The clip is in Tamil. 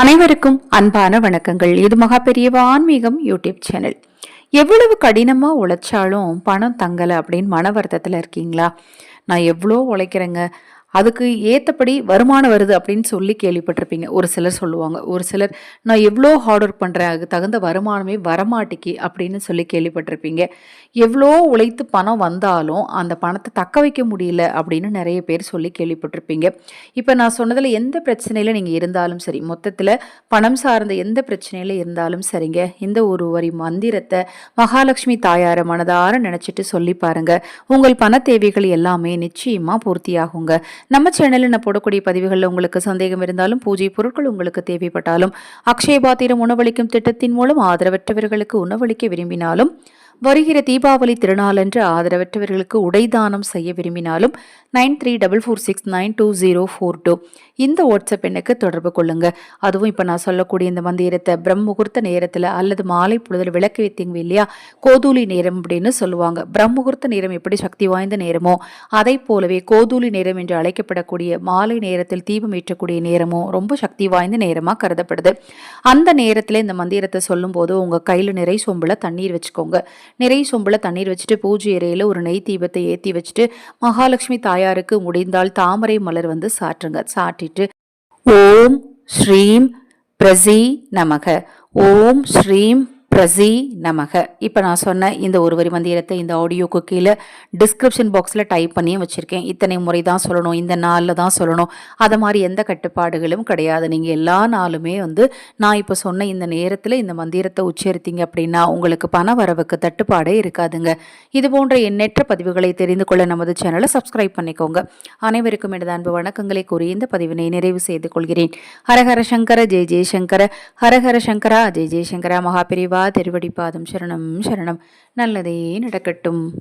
அனைவருக்கும் அன்பான வணக்கங்கள். இது மகா பெரியவ ஆன்மீகம் யூடியூப் சேனல். எவ்வளவு கடினமா உழைச்சாலும் பணம் தங்கலை அப்படின்னு மன வருத்தத்தில் இருக்கீங்களா? நான் எவ்வளோ உழைக்கிறேங்க. அதுக்கு ஏற்றபடி வருமானம் வருது அப்படின்னு சொல்லி கேள்விப்பட்டிருப்பீங்க. ஒரு சிலர் சொல்லுவாங்க. ஒரு சிலர் நான் எவ்வளோ ஹார்ட் ஒர்க் பண்ணுறேன் அதுக்கு தகுந்த வருமானமே வரமாட்டிக்கு அப்படின்னு சொல்லி கேள்விப்பட்டிருப்பீங்க. எவ்வளோ உழைத்து பணம் வந்தாலும் அந்த பணத்தை தக்க வைக்க முடியல அப்படின்னு நிறைய பேர் சொல்லி கேள்விப்பட்டிருப்பீங்க. இப்போ நான் சொன்னதில் எந்த பிரச்சனையில் நீங்கள் இருந்தாலும் சரி மொத்தத்தில் பணம் சார்ந்த எந்த பிரச்சனையில் இருந்தாலும் சரிங்க. இந்த ஒரு வரி மந்திரத்தை மகாலட்சுமி தாயாரை மனதார நினச்சிட்டு சொல்லி பாருங்கள் உங்கள் பண தேவைகள் எல்லாமே நிச்சயமாக பூர்த்தியாகுங்க. நம்ம சேனலில் நான் போடக்கூடிய பதிவுகளில் உங்களுக்கு சந்தேகம் இருந்தாலும் பூஜை பொருட்கள் உங்களுக்கு தேவைப்பட்டாலும் அக்ஷய பாத்திரம் உணவளிக்கும் திட்டத்தின் மூலம் ஆதரவற்றவர்களுக்கு உணவளிக்க விரும்பினாலும் வருகிற தீபாவளி திருநாளன்று ஆதரவற்றவர்களுக்கு உடைதானம் செய்ய விரும்பினாலும் nine three double four six nine two zero four two. இந்த வாட்ஸ்அப் எண்ணுக்கு தொடர்பு கொள்ளுங்க. அதுவும் இப்போ நான் சொல்லக்கூடிய இந்த மந்திரத்தை பிரம் முகூர்த்த நேரத்தில் அல்லது மாலை பொழுதில் விளக்கு வைத்தீங்க இல்லையா? கோதூலி நேரம் அப்படின்னு சொல்லுவாங்க. பிரம் முகூர்த்த நேரம் எப்படி சக்தி வாய்ந்த நேரமோ அதை போலவே கோதூலி நேரம் என்று அழைக்கப்படக்கூடிய மாலை நேரத்தில் தீபம் ஏற்றக்கூடிய நேரமும் ரொம்ப சக்தி வாய்ந்த நேரமாக கருதப்படுது. அந்த நேரத்தில் இந்த மந்திரத்தை சொல்லும்போது உங்கள் கையில் நிறை சொம்பில் தண்ணீர் வச்சுக்கோங்க. நிறை சொம்பில் தண்ணீர் வச்சுட்டு பூஜை அறையில் ஒரு நெய் தீபத்தை ஏற்றி வச்சுட்டு மகாலட்சுமி தாயாருக்கு முடிந்தால் தாமரை மலர் வந்து சாற்றுங்க. சாட்டிட்டு ஓம் ஸ்ரீம் பிரசி நமக. ஓம் ஸ்ரீம் பிரசி நமக. இப்போ நான் சொன்ன இந்த ஒரு வரி மந்திரத்தை இந்த ஆடியோக்கு கீழே டிஸ்கிரிப்ஷன் பாக்ஸில் டைப் பண்ணியும் வச்சுருக்கேன். இத்தனை முறை தான் சொல்லணும் இந்த நாளில் தான் சொல்லணும். அதை மாதிரி எந்த கட்டுப்பாடுகளும் கிடையாது. நீங்கள் எல்லா நாளுமே வந்து நான் இப்போ சொன்ன இந்த நேரத்தில் இந்த மந்திரத்தை உச்சரித்தீங்க அப்படின்னா உங்களுக்கு பண வரவுக்கு தட்டுப்பாடே இருக்காதுங்க. இது போன்ற எண்ணற்ற பதிவுகளை தெரிந்து கொள்ள நமது சேனலை சப்ஸ்கிரைப் பண்ணிக்கோங்க. அனைவருக்கும் எனது அன்பு வணக்கங்களை கூறி இந்த பதிவினை நிறைவு செய்து கொள்கிறேன். ஹரஹர சங்கர ஜெய் ஜெயசங்கர. ஹரஹர சங்கரா ஜெய் ஜெயசங்கரா மகாபிரிவா. தெருவடி பாதம் சரணம் சரணம். நல்லதே நடக்கட்டும்.